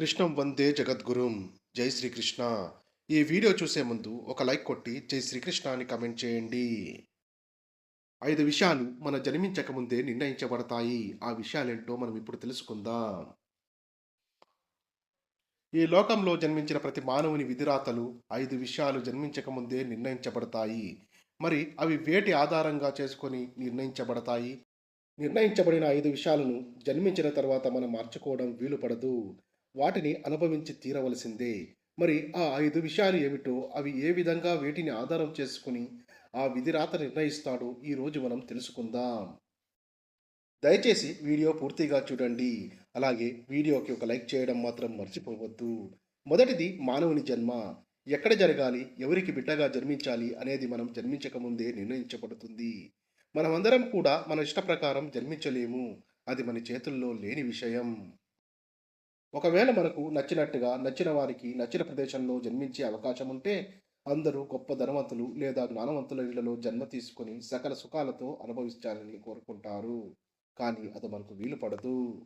కృష్ణం వందే జగద్గురుం. జై శ్రీకృష్ణ. ఈ వీడియో చూసే ముందు ఒక లైక్ కొట్టి జై శ్రీకృష్ణ అని కమెంట్ చేయండి. ఐదు విషయాలు మన జన్మించక ముందే నిర్ణయించబడతాయి. ఆ విషయాలేంటో మనం ఇప్పుడు తెలుసుకుందాం. ఈ లోకంలో జన్మించిన ప్రతి మానవుని విధిరాతలు ఐదు విషయాలు జన్మించక ముందే నిర్ణయించబడతాయి. మరి అవి వేటి ఆధారంగా చేసుకొని నిర్ణయించబడతాయి? నిర్ణయించబడిన ఐదు విషయాలను జన్మించిన తర్వాత మనం మార్చుకోవడం వీలు పడదు వాటిని అనుభవించి తీరవలసిందే. మరి ఆ ఐదు విషయాలు ఏమిటో అవి ఏ విధంగా వీటిని ఆధారం చేసుకుని ఆ విధిరాత నిర్ణయిస్తాడో ఈ రోజు మనం తెలుసుకుందాం. దయచేసి వీడియో పూర్తిగా చూడండి. అలాగే వీడియోకి ఒక లైక్ చేయడం మాత్రం మర్చిపోవద్దు. మొదటిది మానవుని జన్మ. ఎక్కడ జరగాలి ఎవరికి బిడ్డగా జన్మించాలి అనేది మనం జన్మించక ముందే నిర్ణయించబడుతుంది. మనమందరం కూడా మన ఇష్ట ప్రకారం జన్మించలేము. అది మన చేతుల్లో లేని విషయం. ఒకవేళ మనకు నచ్చినట్టుగా నచ్చిన వారికి నచ్చిన ప్రదేశంలో జన్మించే అవకాశం ఉంటే అందరూ గొప్ప ధనవంతులు లేదా జ్ఞానవంతుల ఇళ్ళలో జన్మ తీసుకొని సకల సుఖాలతో అనుభవించాలని కోరుకుంటారు. కానీ అది మనకు వీలు పడదు.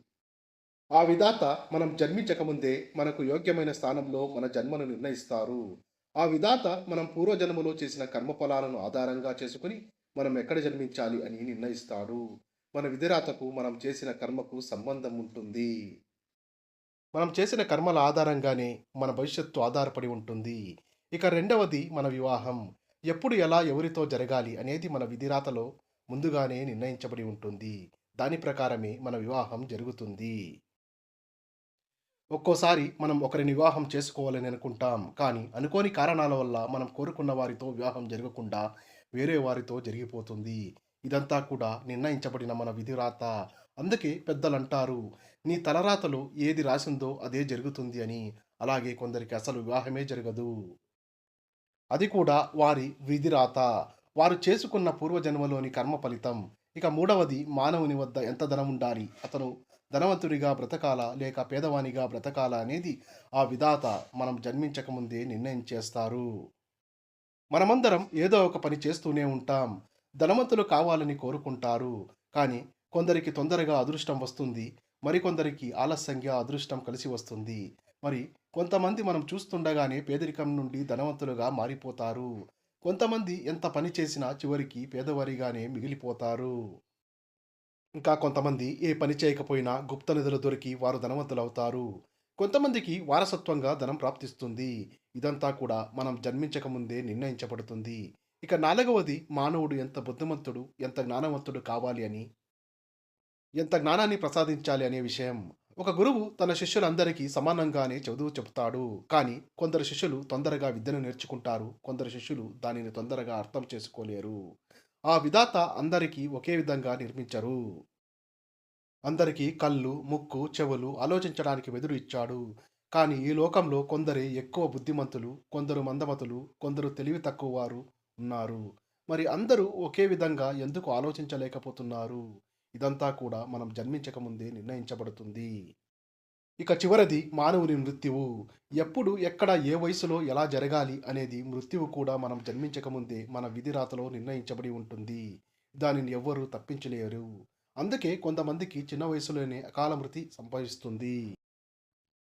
ఆ విధాత మనం జన్మించకముందే మనకు యోగ్యమైన స్థానంలో మన జన్మను నిర్ణయిస్తారు. ఆ విధాత మనం పూర్వజన్మలో చేసిన కర్మఫలాలను ఆధారంగా చేసుకుని మనం ఎక్కడ జన్మించాలి అని నిర్ణయిస్తాడు. మన విధిరాతకు మనం చేసిన కర్మకు సంబంధం ఉంటుంది. మనం చేసిన కర్మల ఆధారంగానే మన భవిష్యత్తు ఆధారపడి ఉంటుంది. ఇక రెండవది మన వివాహం. ఎప్పుడు ఎలా ఎవరితో జరగాలి అనేది మన విధిరాతలో ముందుగానే నిర్ణయించబడి ఉంటుంది. దాని ప్రకారమే మన వివాహం జరుగుతుంది. ఒక్కోసారి మనం ఒకరిని వివాహం చేసుకోవాలని అనుకుంటాం. కానీ అనుకోని కారణాల వల్ల మనం కోరుకున్న వారితో వివాహం జరగకుండా వేరే వారితో జరిగిపోతుంది. ఇదంతా కూడా నిర్ణయించబడిన మన విధిరాత. అందుకే పెద్దలు అంటారు నీ తలరాతలో ఏది రాసిందో అదే జరుగుతుంది అని. అలాగే కొందరికి అసలు వివాహమే జరగదు. అది కూడా వారి విధిరాత. వారు చేసుకున్న పూర్వజన్మలోని కర్మ ఫలితం. ఇక మూడవది మానవుని వద్ద ఎంత ధనం ఉండాలి? అతను ధనవంతుడిగా బ్రతకాల? లేక పేదవానిగా బ్రతకాల అనేది ఆ విధాత మనం జన్మించకముందే నిర్ణయం చేస్తారు. మనమందరం ఏదో ఒక పని చేస్తూనే ఉంటాం. ధనవంతులు కావాలని కోరుకుంటారు. కానీ కొందరికి తొందరగా అదృష్టం వస్తుంది మరికొందరికి ఆలస్యంగా అదృష్టం కలిసి వస్తుంది. మరి కొంతమంది మనం చూస్తుండగానే పేదరికం నుండి ధనవంతులుగా మారిపోతారు. కొంతమంది ఎంత పని చేసినా చివరికి పేదవారిగానే మిగిలిపోతారు. ఇంకా కొంతమంది ఏ పని చేయకపోయినా గుప్త నిధులు దొరికి వారు ధనవంతులవుతారు. కొంతమందికి వారసత్వంగా ధనం ప్రాప్తిస్తుంది. ఇదంతా కూడా మనం జన్మించక ముందే నిర్ణయించబడుతుంది. ఇక నాలుగవది మానవుడు ఎంత బుద్ధిమంతుడు ఎంత జ్ఞానవంతుడు కావాలి అని ఎంత జ్ఞానాన్ని ప్రసాదించాలి అనే విషయం. ఒక గురువు తన శిష్యులందరికీ సమానంగానే చదువు చెబుతాడు. కానీ కొందరు శిష్యులు తొందరగా విద్యను నేర్చుకుంటారు. కొందరు శిష్యులు దానిని తొందరగా అర్థం చేసుకోలేరు. ఆ విధాత అందరికీ ఒకే విధంగా నిర్మించరు. అందరికీ కళ్ళు ముక్కు చెవులు ఆలోచించడానికి వెదురు ఇచ్చాడు. కానీ ఈ లోకంలో కొందరే ఎక్కువ బుద్ధిమంతులు కొందరు మందమతులు కొందరు తెలివి తక్కువ వారు ఉన్నారు. మరి అందరూ ఒకే విధంగా ఎందుకు ఆలోచించలేకపోతున్నారు? ఇదంతా కూడా మనం జన్మించక ముందే నిర్ణయించబడుతుంది. ఇక చివరిది మానవుని మృత్యువు. ఎప్పుడు ఎక్కడ ఏ వయసులో ఎలా జరగాలి అనేది మృత్యువు కూడా మనం జన్మించక ముందే మన విధిరాతలో నిర్ణయించబడి ఉంటుంది. దానిని ఎవ్వరూ తప్పించలేరు. అందుకే కొంతమందికి చిన్న వయసులోనే అకాల మృతి సంభవిస్తుంది.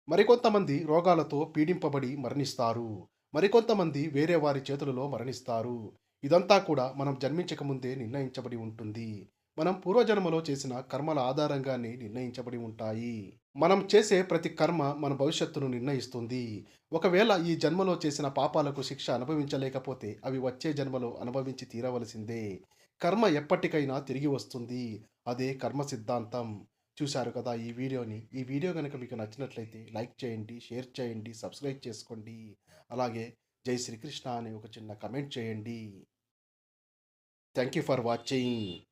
మరికొంతమంది రోగాలతో పీడింపబడి మరణిస్తారు. మరికొంతమంది వేరే వారి చేతులలో మరణిస్తారు. ఇదంతా కూడా మనం జన్మించక ముందే నిర్ణయించబడి ఉంటుంది. మనం పూర్వజన్మలో చేసిన కర్మల ఆధారంగానే నిర్ణయించబడి ఉంటాయి. మనం చేసే ప్రతి కర్మ మన భవిష్యత్తును నిర్ణయిస్తుంది. ఒకవేళ ఈ జన్మలో చేసిన పాపాలకు శిక్ష అనుభవించలేకపోతే అవి వచ్చే జన్మలో అనుభవించి తీరవలసిందే. కర్మ ఎప్పటికైనా తిరిగి వస్తుంది. అదే కర్మ సిద్ధాంతం. చూశారు కదా ఈ వీడియోని? ఈ వీడియో కనుక మీకు నచ్చినట్లయితే లైక్ చేయండి షేర్ చేయండి సబ్స్క్రైబ్ చేసుకోండి. అలాగే జై శ్రీకృష్ణ అని ఒక చిన్న కమెంట్ చేయండి. Thank you for watching.